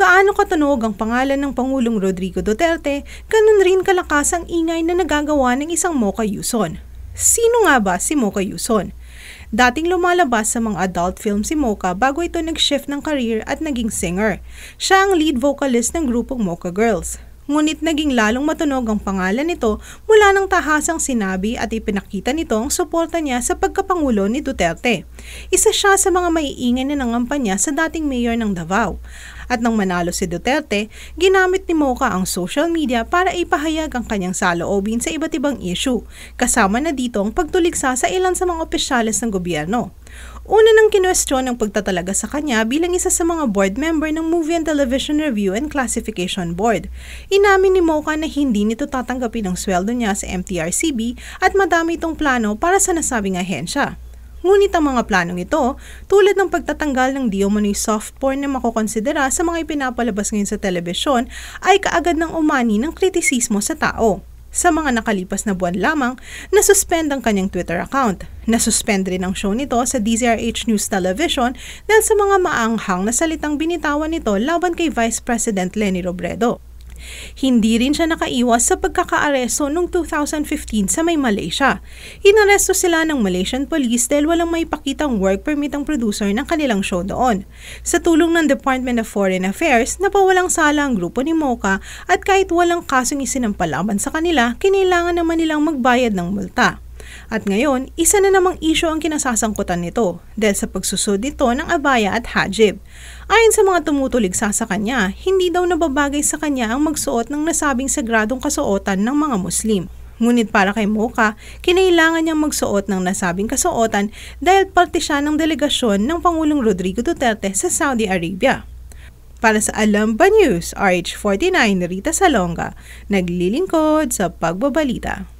gaano katunog ang pangalan ng Pangulong Rodrigo Duterte, ganun rin kalakas ang ingay na nagagawa ng isang Mocha Yuson. Sino nga ba si Mocha Yuson? Dating lumalabas sa mga adult film si Mocha bago ito nag-shift ng career at naging singer. Siya ang lead vocalist ng grupong Mocha Girls. Ngunit naging lalong matunog ang pangalan nito mula ng tahasang sinabi at ipinakita nito ang suporta niya sa pagkapangulo ni Duterte. Isa siya sa mga maiingay na nangampanya sa dating mayor ng Davao. At nang manalo si Duterte, ginamit ni Mocha ang social media para ipahayag ang kanyang saloobin sa iba't ibang issue, kasama na dito ang pagtuligsa sa ilan sa mga opisyales ng gobyerno. Una nang kinwestiyon ang pagtatalaga sa kanya bilang isa sa mga board member ng Movie and Television Review and Classification Board. Inamin ni Mocha na hindi nito tatanggapin ang sweldo niya sa MTRCB at madami itong plano para sa nasabing ahensya. Ngunit ang mga planong ito, tulad ng pagtatanggal ng di umano'y soft porn na makokonsidera sa mga ipinapalabas ngayon sa telebisyon, ay kaagad ng umani ng kritisismo sa tao. Sa mga nakalipas na buwan lamang, nasuspend ang kanyang Twitter account. Nasuspend rin ang show nito sa DZRH News Television dahil sa mga maanghang na salitang binitawan nito laban kay Vice President Leni Robredo. Hindi rin siya nakaiwas sa pagkakaaresto noong 2015 sa may Malaysia. Inaresto sila ng Malaysian police dahil walang may pakitang work permit ang producer ng kanilang show doon. Sa tulong ng Department of Foreign Affairs, napawalang sala ang grupo ni Mocha at kahit walang kasong isinampalaban sa kanila, kinailangan naman nilang magbayad ng multa. At ngayon, isa na namang isyo ang kinasasangkutan nito dahil sa pagsusod nito ng abaya at hajib. Ayon sa mga tumutuligsa sa kanya, hindi daw nababagay sa kanya ang magsuot ng nasabing sagradong kasuotan ng mga Muslim. Ngunit para kay Mocha, kinailangan niyang magsuot ng nasabing kasuotan dahil parte siya ng delegasyon ng Pangulong Rodrigo Duterte sa Saudi Arabia. Para sa Alam Ba News, RH49 Rita Salonga, naglilingkod sa pagbabalita.